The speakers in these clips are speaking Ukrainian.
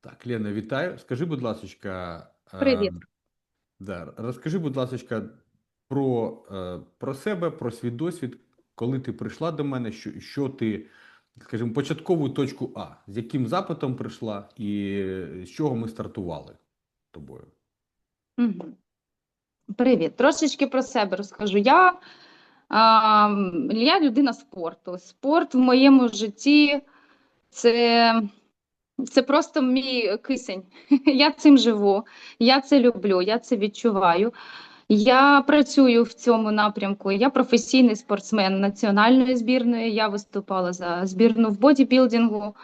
Так, Лена, вітаю. Скажи, будь ласка, Привіт. да, розкажи, будь ласка, про, е, про себе, про свій досвід, коли ти прийшла до мене, що, що ти, скажімо, початкову точку А, з яким запитом прийшла і з чого ми стартували тобою? Привіт. Трошечки про себе розкажу. Я, м, я людина спорту. Спорт в моєму житті це, це просто мій кисень. Я цим живу, я це люблю, я це відчуваю. Я працюю в цьому напрямку. Я професійний спортсмен національної збірної. Я виступала за збірну в бодібілдингу,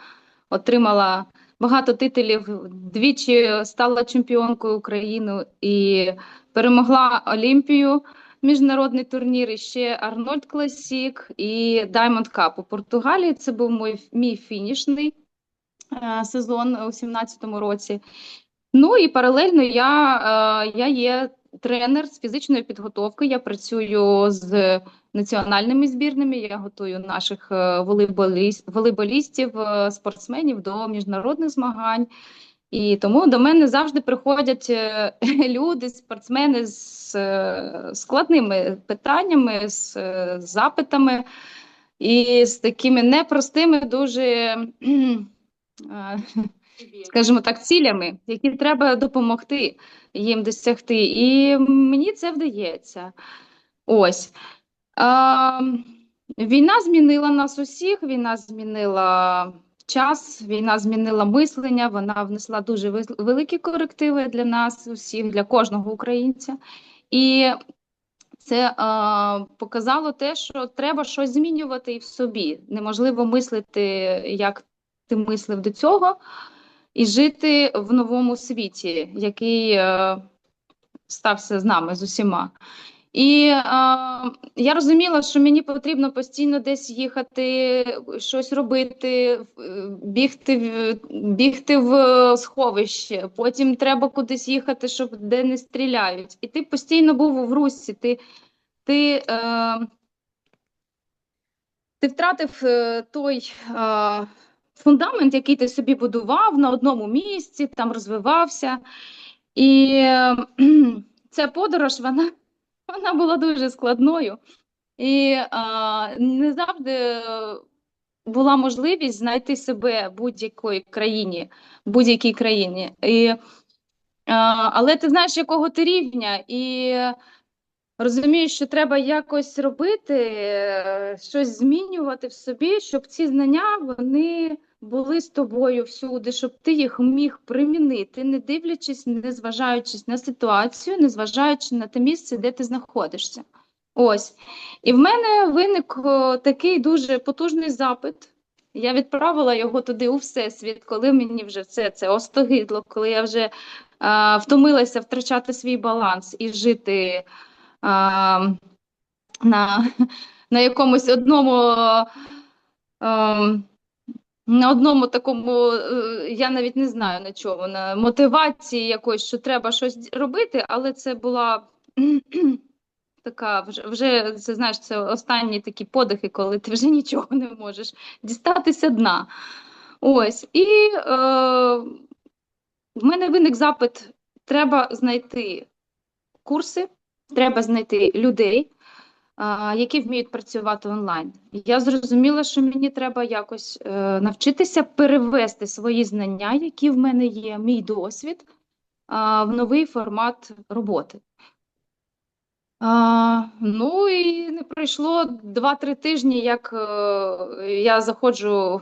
отримала багато титулів, двічі стала чемпіонкою України і перемогла Олімпію, міжнародний турнір, і ще Арнольд Класік і Diamond Cup у Португалії. Це був мій, мій фінішний сезон у 2017 році. Ну і паралельно я, е, я є тренер з фізичної підготовки. Я працюю з національними збірними. Я готую наших е, волейболістів, е, спортсменів до міжнародних змагань. І тому до мене завжди приходять е, люди, спортсмени з е, складними питаннями, з е, запитами і з такими непростими, дуже, е, скажімо так, цілями, які треба допомогти їм досягти. І мені це вдається. Ось. А, війна змінила нас усіх, війна змінила час, війна змінила мислення, вона внесла дуже великі корективи для нас усіх, для кожного українця. І це а, показало те, що треба щось змінювати і в собі. Неможливо мислити, як ти мислив до цього, і жити в новому світі, який е, стався з нами з усіма. І е, я розуміла, що мені потрібно постійно десь їхати, щось робити, бігти, в- бігти в сховище. Потім треба кудись їхати, щоб де не стріляють. І ти постійно був в русі. Ти, ти, е, ти втратив е, той е, фундамент, який ти собі будував на одному місці, там розвивався. І ця подорож, вона, вона була дуже складною. І а, не завжди була можливість знайти себе в будь-якій країні, будь-якій країні. І, а, але ти знаєш, якого ти рівня, і розумієш, що треба якось робити, е, щось змінювати в собі, щоб ці знання вони були з тобою всюди, щоб ти їх міг примінити, не дивлячись, не зважаючись на ситуацію, не зважаючи на те місце, де ти знаходишся. Ось. І в мене виник такий дуже потужний запит. Я відправила його туди у всесвіт, коли мені вже все це остогидло, коли я вже а, втомилася втрачати свій баланс і жити а, на, на якомусь одному. А, на одному такому, е, я навіть не знаю на чому, на мотивації якоїсь, що треба щось робити, але це була така вже, вже це знаєш, це останні такі подихи, коли ти вже нічого не можеш дістатися дна. Ось. І е, в мене виник запит: треба знайти курси, треба знайти людей, які вміють працювати онлайн. Я зрозуміла, що мені треба якось е, навчитися перевести свої знання, які в мене є, мій досвід, в новий формат роботи. А, ну і не пройшло 2-3 тижні, як е, я заходжу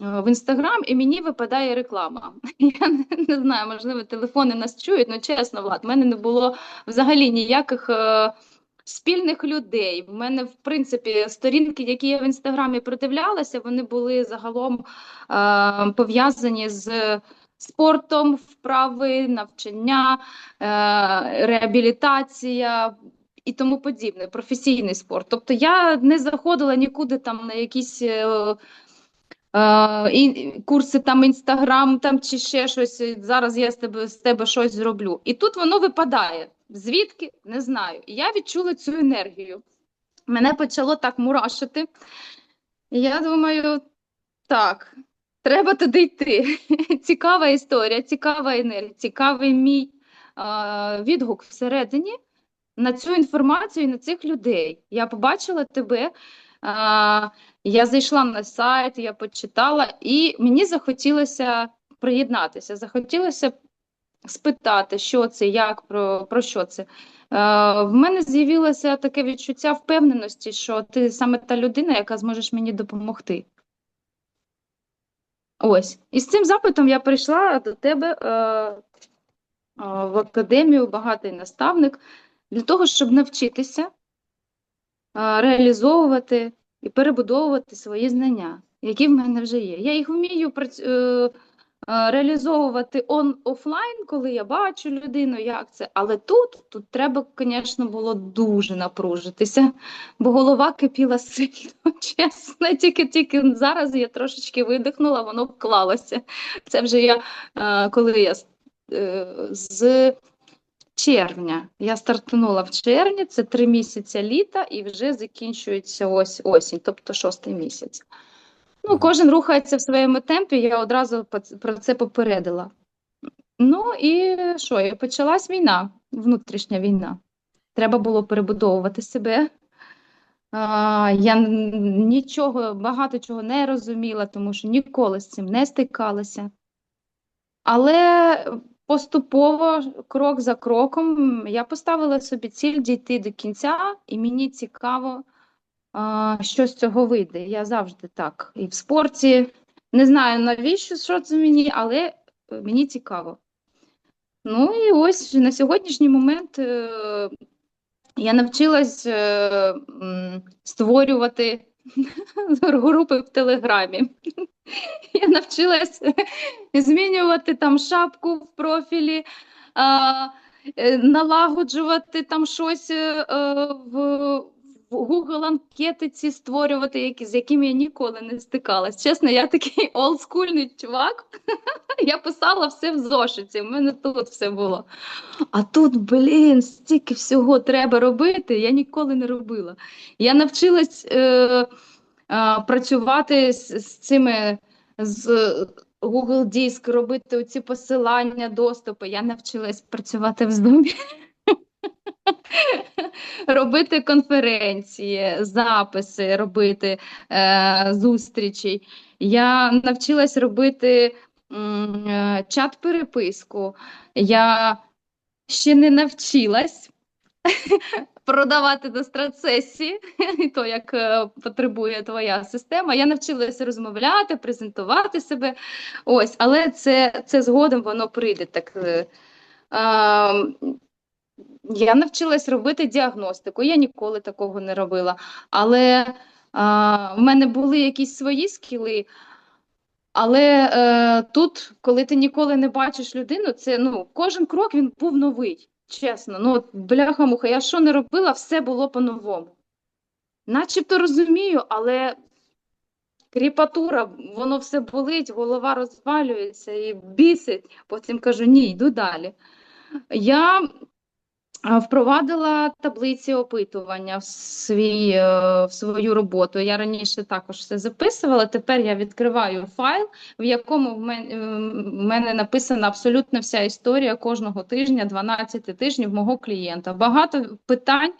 в інстаграм, і мені випадає реклама. Я не, знаю, можливо, телефони нас чують, але чесно, Влад, в мене не було взагалі ніяких е, спільних людей. В мене, в принципі, сторінки, які я в інстаграмі продивлялася, вони були загалом е, пов'язані з спортом, вправи, навчання, е, реабілітація. І тому подібне, професійний спорт. Тобто я не заходила нікуди там на якісь е, е, курси там інстаграм там чи ще щось. Зараз я з тебе з тебе щось зроблю. І тут воно випадає. Звідки? Не знаю. Я відчула цю енергію. Мене почало так мурашити. Я думаю, так, треба туди йти. Цікава історія, цікава енергія, цікавий мій а, відгук всередині на цю інформацію і на цих людей. Я побачила тебе, а, я зайшла на сайт, я почитала, і мені захотілося приєднатися, захотілося спитати, що це, як, про, про що це. Е, в мене з'явилося таке відчуття впевненості, що ти саме та людина, яка зможеш мені допомогти. Ось. І з цим запитом я прийшла до тебе е, е, в академію, багатий наставник, для того, щоб навчитися е, реалізовувати і перебудовувати свої знання, які в мене вже є. Я їх вмію прац- е, е, реалізовувати он офлайн, коли я бачу людину, як це. Але тут, тут треба, звісно, було дуже напружитися, бо голова кипіла сильно, чесно. Тільки-тільки зараз я трошечки видихнула, воно вклалося. Це вже я, е, коли я з червня. Я стартанула в червні, це три місяці літа, і вже закінчується ось осінь, тобто шостий місяць. Ну, кожен рухається в своєму темпі, я одразу про це попередила. Ну і що, і почалась війна, внутрішня війна. Треба було перебудовувати себе. А, я нічого, багато чого не розуміла, тому що ніколи з цим не стикалася. Але поступово, крок за кроком, я поставила собі ціль дійти до кінця, і мені цікаво, що з цього вийде. Я завжди так. І в спорті не знаю навіщо, що це мені, але е, мені цікаво. Ну і ось на сьогоднішній момент е, я навчилась е, створювати групи в Телеграмі. Я навчилась змінювати там шапку в профілі, е, налагоджувати там щось е, е, в в Google анкетиці створювати, які, з якими я ніколи не стикалась. Чесно, я такий олдскульний чувак. Я писала все в зошиті, в мене тут все було. А тут, блін, стільки всього треба робити, я ніколи не робила. Я навчилась е, е, працювати з, з цими з Google Диск, робити оці посилання, доступи. Я навчилась працювати в Zoom. Робити конференції, записи, робити е, зустрічі. Я навчилась робити е, чат-переписку. Я ще не навчилась продавати до страцесії, то як е, потребує твоя система. Я навчилася розмовляти, презентувати себе. Ось, але це, це згодом воно прийде так. е, е, я навчилась робити діагностику. Я ніколи такого не робила. Але а, в мене були якісь свої скіли. Але е, тут, коли ти ніколи не бачиш людину, це ну, кожен крок він був новий. Чесно, ну от бляха-муха, я що не робила, все було по-новому. Начебто розумію, але кріпатура, воно все болить, голова розвалюється і бісить. Потім кажу, ні, йду далі. Я Впровадила таблиці опитування в свій, е, в свою роботу. Я раніше також все записувала. Тепер я відкриваю файл, в якому в е, мене написана абсолютно вся історія кожного тижня, 12 тижнів мого клієнта. Багато питань,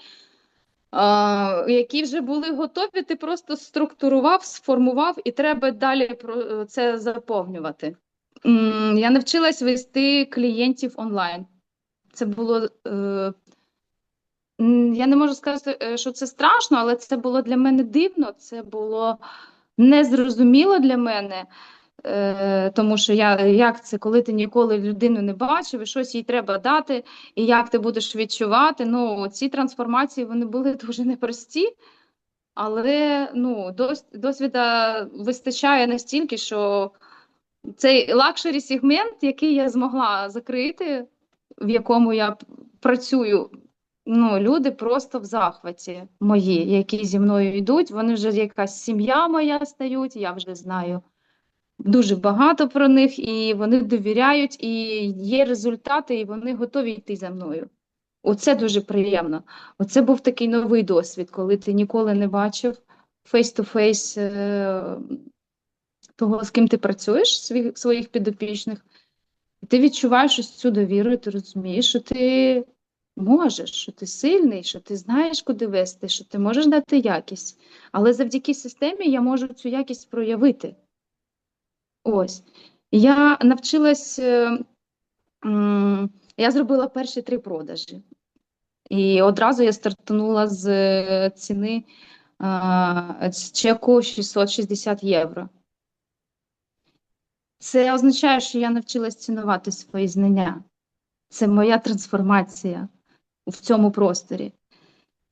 які вже були готові, ти просто структурував, сформував, і треба далі про це заповнювати. Я навчилась вести клієнтів онлайн. Це було. Е, я не можу сказати, е, що це страшно, але це було для мене дивно, це було незрозуміло для мене. Е, тому що я, як це, коли ти ніколи людину не бачив, і щось їй треба дати, і як ти будеш відчувати. Ну, ці трансформації вони були дуже непрості, але ну, дос, досвіда вистачає настільки, що цей лакшері сегмент, який я змогла закрити, в якому я працюю, ну, люди просто в захваті мої, які зі мною йдуть. Вони вже якась сім'я моя стають, я вже знаю дуже багато про них, і вони довіряють, і є результати, і вони готові йти за мною. Оце дуже приємно. Оце був такий новий досвід, коли ти ніколи не бачив е, того, з ким ти працюєш, своїх, підопічних, ти відчуваєш ось цю довіру, і ти розумієш, що ти можеш, що ти сильний, що ти знаєш, куди вести, що ти можеш дати якість. Але завдяки системі я можу цю якість проявити. Ось. Я навчилась, е, я зробила перші три продажі. І одразу я стартанула з е, ціни з чеку 660 євро. Це означає, що я навчилась цінувати свої знання. Це моя трансформація в цьому просторі.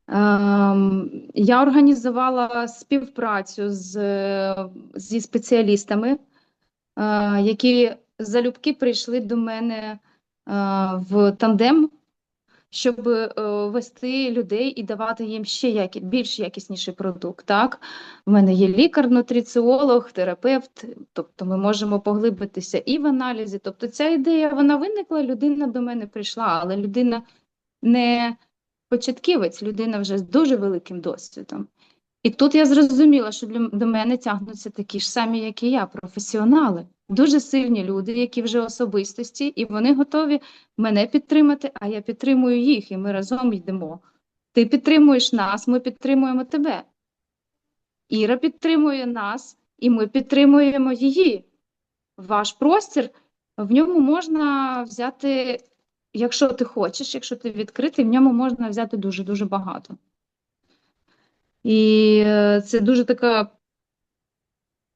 Ем, я організувала співпрацю з, зі спеціалістами, е, які залюбки прийшли до мене е, в тандем, щоб е, вести людей і давати їм ще які, більш якісніший продукт. Так? У мене є лікар, нутриціолог, терапевт, тобто ми можемо поглибитися і в аналізі. Тобто ця ідея вона виникла, людина до мене прийшла, але людина не початківець, людина вже з дуже великим досвідом. І тут я зрозуміла, що до мене тягнуться такі ж самі, як і я, професіонали, дуже сильні люди, які вже особистості, і вони готові мене підтримати, а я підтримую їх, і ми разом йдемо. Ти підтримуєш нас, ми підтримуємо тебе. Іра підтримує нас, і ми підтримуємо її. Ваш простір, в ньому можна взяти, якщо ти хочеш, якщо ти відкритий, в ньому можна взяти дуже-дуже багато. І е, це дуже така,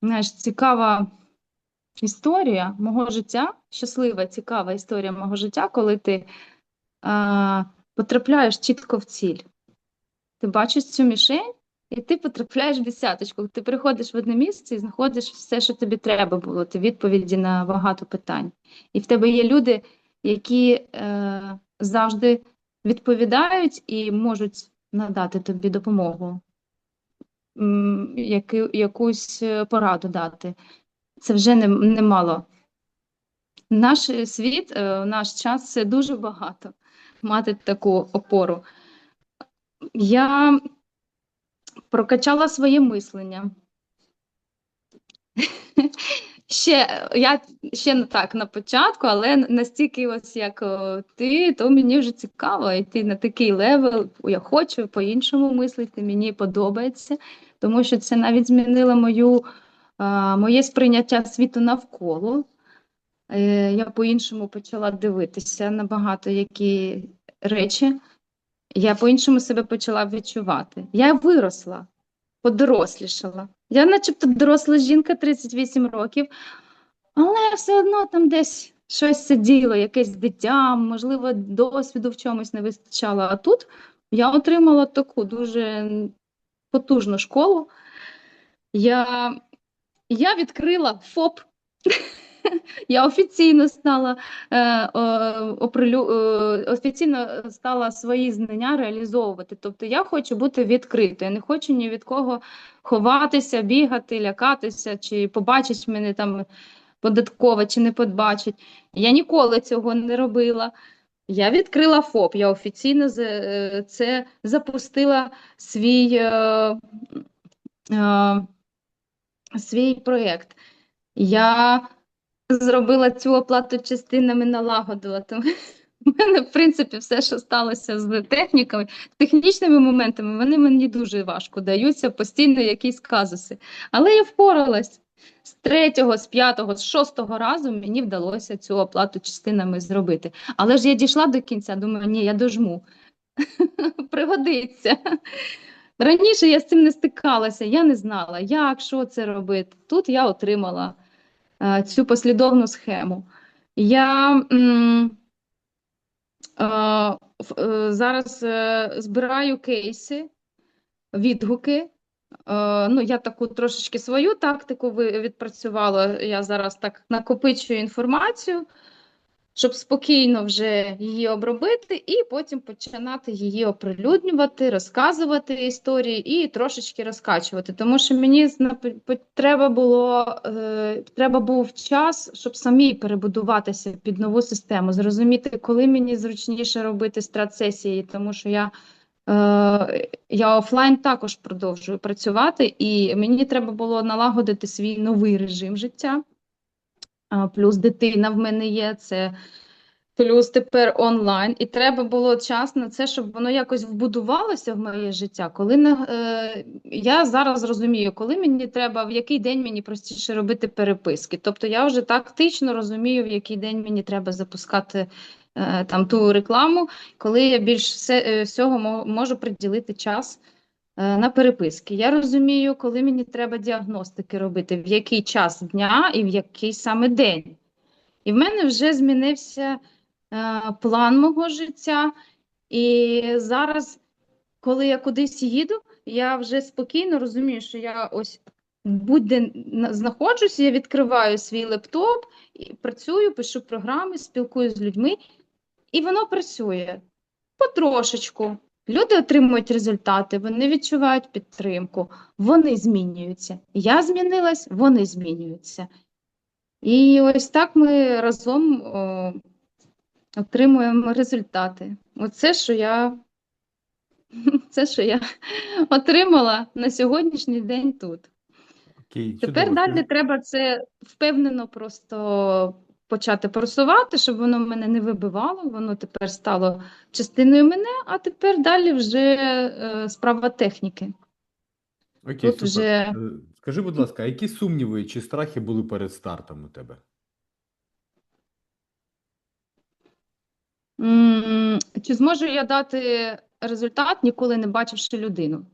знаєш, цікава історія мого життя, щаслива, цікава історія мого життя, коли ти а, потрапляєш чітко в ціль. Ти бачиш цю мішень, і ти потрапляєш в десяточку. Ти приходиш в одне місце і знаходиш все, що тобі треба було, ти відповіді на багато питань. І в тебе є люди, які е, завжди відповідають і можуть надати тобі допомогу, яку, якусь е, пораду дати. Це вже не- немало. Наш світ, е, наш час це дуже багато мати таку опору. Я прокачала своє мислення. Ще я ще не так на початку, але настільки, ось як ти, то мені вже цікаво йти на такий левел. Я хочу по-іншому мислити, мені подобається, тому що це навіть змінило мою, моє сприйняття світу навколо. Е, Я по-іншому почала дивитися на багато які речі. Я по-іншому себе почала відчувати. Я виросла, подорослішала. Я, начебто, доросла жінка 38 років, але все одно там десь щось сиділо, якесь дитя, можливо, досвіду в чомусь не вистачало. А тут я отримала таку дуже потужну школу. Я, я відкрила ФОП. Я офіційно стала е, оприлю, е, офіційно стала свої знання реалізовувати. Тобто я хочу бути відкритою, я не хочу ні від кого ховатися, бігати, лякатися, чи побачить мене там податкова, чи не побачить. Я ніколи цього не робила. Я відкрила ФОП, я офіційно е, це запустила свій, е, е, свій проєкт. Я зробила цю оплату частинами, налагодила. Тому в мене, в принципі, все, що сталося з техніками, технічними моментами, вони мені дуже важко даються, постійно якісь казуси. Але я впоралась. З третього, з п'ятого, з шостого разу мені вдалося цю оплату частинами зробити. Але ж я дійшла до кінця, думаю, ні, я дожму. Пригодиться. Раніше я з цим не стикалася, я не знала, як, що це робити. Тут я отримала е, цю послідовну схему. Я е, е, зараз е, збираю кейси, відгуки. Е, ну, я таку трошечки свою тактику відпрацювала. Я зараз так накопичую інформацію, щоб спокійно вже її обробити, і потім починати її оприлюднювати, розказувати історії і трошечки розкачувати. Тому що мені треба було е, треба був час, щоб самі перебудуватися під нову систему, зрозуміти, коли мені зручніше робити страт-сесії, тому що я я офлайн також продовжую працювати, і мені треба було налагодити свій новий режим життя. Плюс дитина в мене є, це плюс тепер онлайн. І треба було час на це, щоб воно якось вбудувалося в моє життя. Коли на, е, я зараз розумію, коли мені треба, в який день мені простіше робити переписки. Тобто я вже тактично розумію, в який день мені треба запускати е, там ту рекламу, коли я більш все, е, всього можу приділити час е, на переписки. Я розумію, коли мені треба діагностики робити, в який час дня і в який саме день. І в мене вже змінився е, план мого життя. І зараз, коли я кудись їду, я вже спокійно розумію, що я ось будь-де на- знаходжусь, я відкриваю свій лептоп, і працюю, пишу програми, спілкуюся з людьми, і воно працює потрошечку. Люди отримують результати, вони відчувають підтримку, вони змінюються. Я змінилась, вони змінюються. І ось так ми разом о, отримуємо результати. Оце, що я, це, що я отримала на сьогоднішній день тут. Окей, Тепер чудово. далі треба це впевнено просто почати просувати, щоб воно мене не вибивало, воно тепер стало частиною мене, а тепер далі вже е, справа техніки. Окей, тут супер. вже- Е, Скажи, будь ласка, а які сумніви чи страхи були перед стартом у тебе? Чи зможу я дати результат, ніколи не бачивши людину?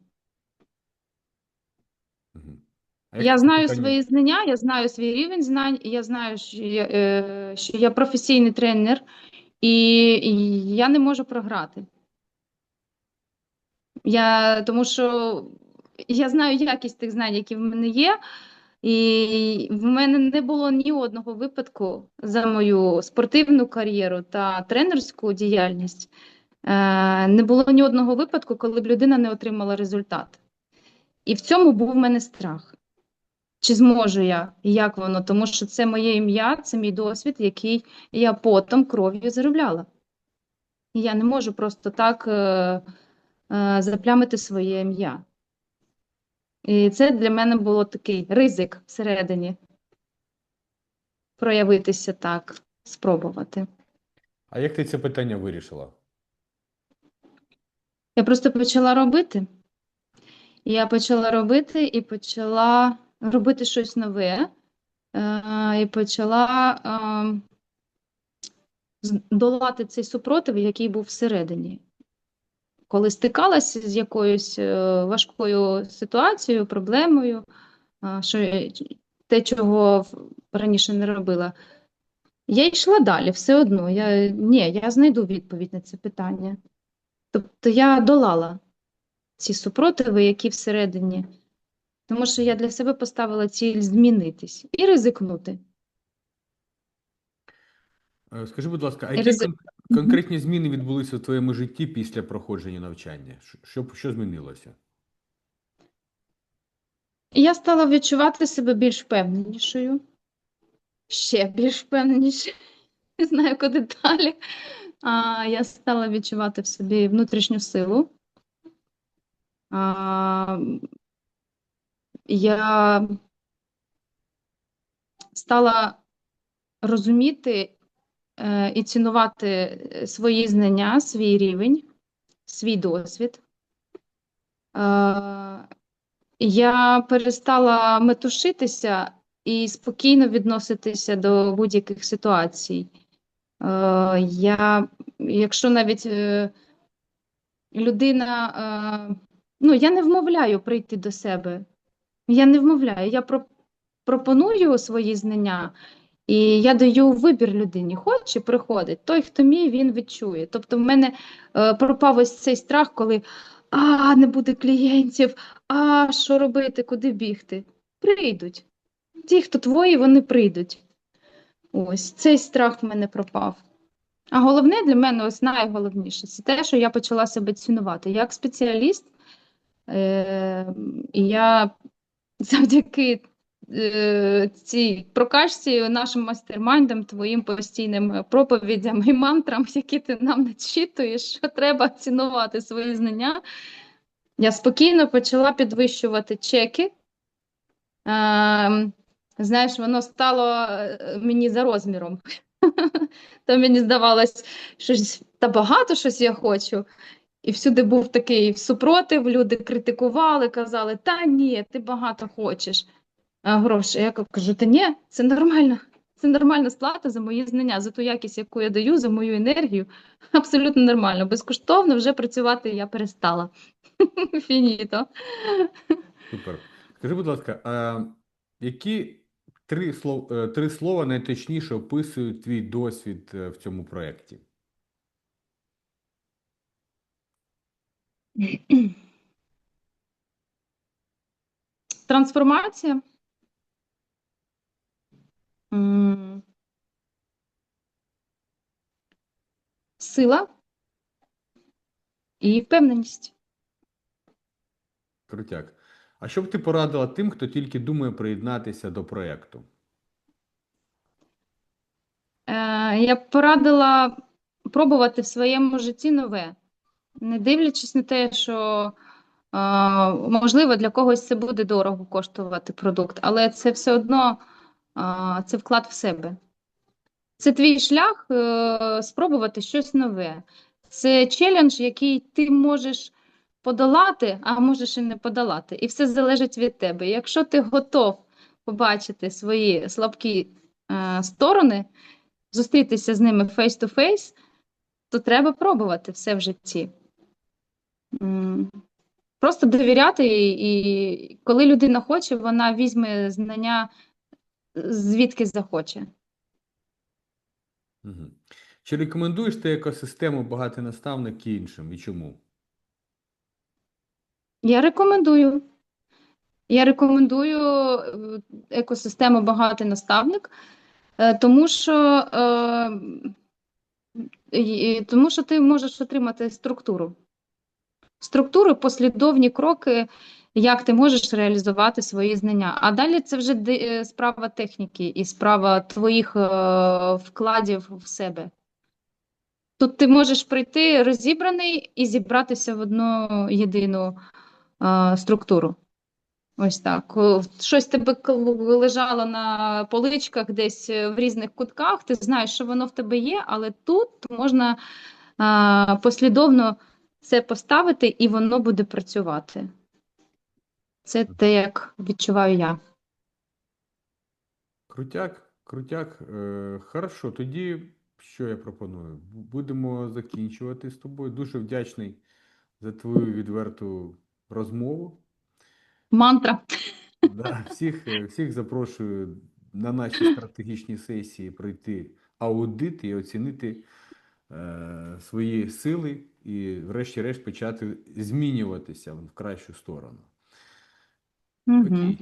Мгм. А як Я знаю свої знання, я знаю свій рівень знань, і я знаю, що я, е, що я професійний тренер, і, і я не можу програти. Я, тому що я знаю якість тих знань, які в мене є, і в мене не було ні одного випадку за мою спортивну кар'єру та тренерську діяльність. Е, не було ні одного випадку, коли б людина не отримала результат. І в цьому був в мене страх. Чи зможу я, і як воно? Тому що це моє ім'я, це мій досвід, який я потом кров'ю заробляла. І я не можу просто так е, е, заплямити своє ім'я. І це для мене було такий ризик всередині проявитися так, спробувати. А як ти це питання вирішила? Я просто почала робити. Я почала робити і почала робити щось нове. Е, і почала е, долати цей супротив, який був всередині. Коли стикалася з якоюсь е, важкою ситуацією, проблемою, що те, чого раніше не робила, я йшла далі все одно. Я, ні, я знайду відповідь на це питання. Тобто я долала ці супротиви, які всередині. Тому що я для себе поставила ціль змінитись і ризикнути. Е, Скажи, будь ласка, а які ризик- кон- конкретні зміни відбулися в твоєму житті після проходження навчання? Що, що, змінилося? Я стала відчувати себе більш впевненішою, ще більш впевненіше. Не знаю, куди далі. А, я стала відчувати в собі внутрішню силу. А, я стала розуміти е, і цінувати свої знання, свій рівень, свій досвід. Е, я перестала метушитися і спокійно відноситися до будь-яких ситуацій. Е, я, якщо навіть людина, ну, я не вмовляю прийти до себе. Я не вмовляю, я про, пропоную свої знання, і я даю вибір людині. Хоче, приходить. Той, хто мій, він відчує. Тобто, в мене е, пропав ось цей страх, коли а, не буде клієнтів, а що робити, куди бігти? Прийдуть. Ті, хто твої, вони прийдуть. Ось цей страх в мене пропав. А головне для мене, ось найголовніше, це те, що я почала себе цінувати як спеціаліст. Е, і я завдяки е, цій прокачці, нашим мастермайндам, твоїм постійним е, проповідям і мантрам, які ти нам начитуєш, що треба цінувати свої знання. Я спокійно почала підвищувати чеки. Ем, знаєш, воно стало е, мені за розміром. То мені здавалось, щось та багато щось я хочу. І всюди був такий супротив, люди критикували, казали, та ні, ти багато хочеш грошей. Я кажу, та ні, це нормально. Це нормальна сплата за мої знання, за ту якість, яку я даю, за мою енергію. Абсолютно нормально. Безкоштовно вже працювати я перестала. Фініто. Супер. Скажи, будь ласка, а які три е, слова найточніше описують твій досвід е, в цьому проєкті? Трансформація. Сила і впевненість. Крутяк. А що б ти порадила тим, хто тільки думає приєднатися до проєкту? Е, я б порадила пробувати в своєму житті нове, не дивлячись на те, що можливо для когось це буде дорого коштувати продукт, але це все одно це вклад в себе. Це твій шлях е, спробувати щось нове. Це челендж, який ти можеш подолати, а можеш і не подолати. І все залежить від тебе. Якщо ти готов побачити свої слабкі е, сторони, зустрітися з ними face-to-face, то треба пробувати все в житті. Просто довіряти, і, і коли людина хоче, вона візьме знання звідки захоче. Угу. Чи рекомендуєш ти екосистему багатий наставник іншим і чому? Я рекомендую. Я рекомендую е, екосистему багатий наставник, е, тому що, е, тому що ти можеш отримати структуру. Структуру, послідовні кроки, як ти можеш реалізувати свої знання. А далі це вже е, справа техніки і справа твоїх е, вкладів в себе. Тут ти можеш прийти розібраний і зібратися в одну єдину е, структуру. Ось так. Щось тебе лежало на поличках десь е, в різних кутках. Ти знаєш, що воно в тебе є, але тут можна а, послідовно це поставити, і воно буде працювати. Це те, як відчуваю я. Крутяк, крутяк. Е, хорошо, тоді що я пропоную? Будемо закінчувати з тобою. Дуже вдячний за твою відверту розмову. Мантра. Да, всіх, всіх запрошую на наші стратегічні сесії пройти аудит і оцінити свої сили і, врешті-решт, почати змінюватися в кращу сторону. Угу. Окей.